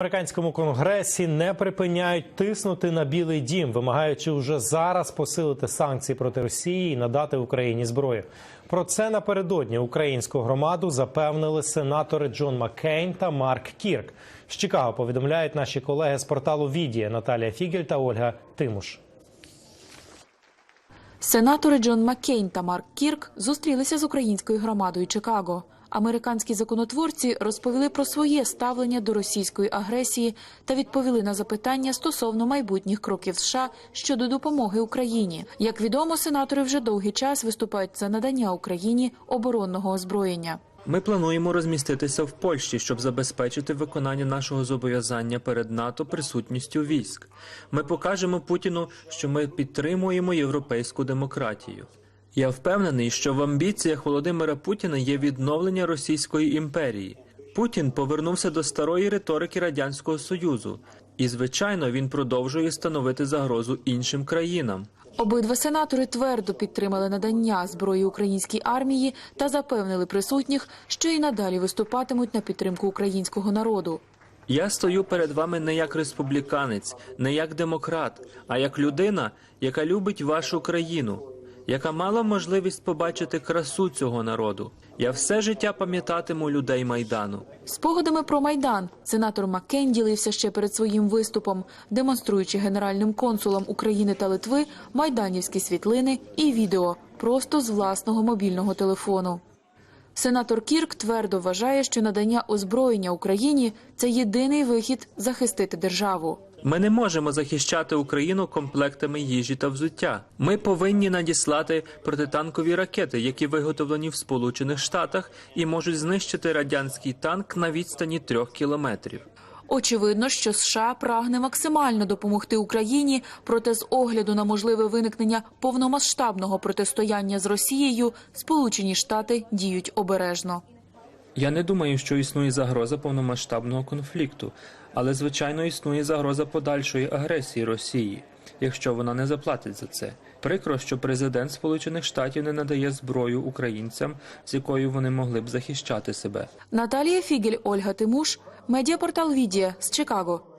Американському конгресі не припиняють тиснути на Білий Дім, вимагаючи вже зараз посилити санкції проти Росії і надати Україні зброю. Про це напередодні українську громаду запевнили сенатори Джон Маккейн та Марк Кірк. З Чикаго повідомляють наші колеги з порталу Відія Наталія Фігель та Ольга Тимуш. Сенатори Джон Маккейн та Марк Кірк зустрілися з українською громадою Чикаго. Американські законотворці розповіли про своє ставлення до російської агресії та відповіли на запитання стосовно майбутніх кроків США щодо допомоги Україні. Як відомо, сенатори вже довгий час виступають за надання Україні оборонного озброєння. Ми плануємо розміститися в Польщі, щоб забезпечити виконання нашого зобов'язання перед НАТО присутністю військ. Ми покажемо Путіну, що ми підтримуємо європейську демократію. Я впевнений, що в амбіціях Володимира Путіна є відновлення Російської імперії. Путін повернувся до старої риторики радянського союзу, і звичайно він продовжує становити загрозу іншим країнам. Обидва сенатори твердо підтримали надання зброї українській армії та запевнили присутніх, що і надалі виступатимуть на підтримку українського народу. Я стою перед вами не як республіканець, не як демократ, а як людина, яка любить вашу країну, яка мала можливість побачити красу цього народу. Я все життя пам'ятатиму людей майдану. Спогадами про майдан сенатор Маккейн ділився ще перед своїм виступом, демонструючи генеральним консулам України та Литви майданівські світлини і відео просто з власного мобільного телефону. Сенатор Кірк твердо вважає, що надання озброєння Україні це єдиний вихід захистити державу. Ми не можемо захищати Україну комплектами їжі та взуття. Ми повинні надіслати протитанкові ракети, які виготовлені в Сполучених Штатах і можуть знищити радянський танк на відстані трьох кілометрів. Очевидно, що США прагне максимально допомогти Україні, проте з огляду на можливе виникнення повномасштабного протистояння з Росією, Сполучені Штати діють обережно. Я не думаю, що існує загроза повномасштабного конфлікту, але звичайно існує загроза подальшої агресії Росії, якщо вона не заплатить за це. Прикро, що президент Сполучених Штатів не надає зброю українцям, з якою вони могли б захищати себе. Наталія Фігель, Ольга Тимуш, медіапортал Відія з Чикаго.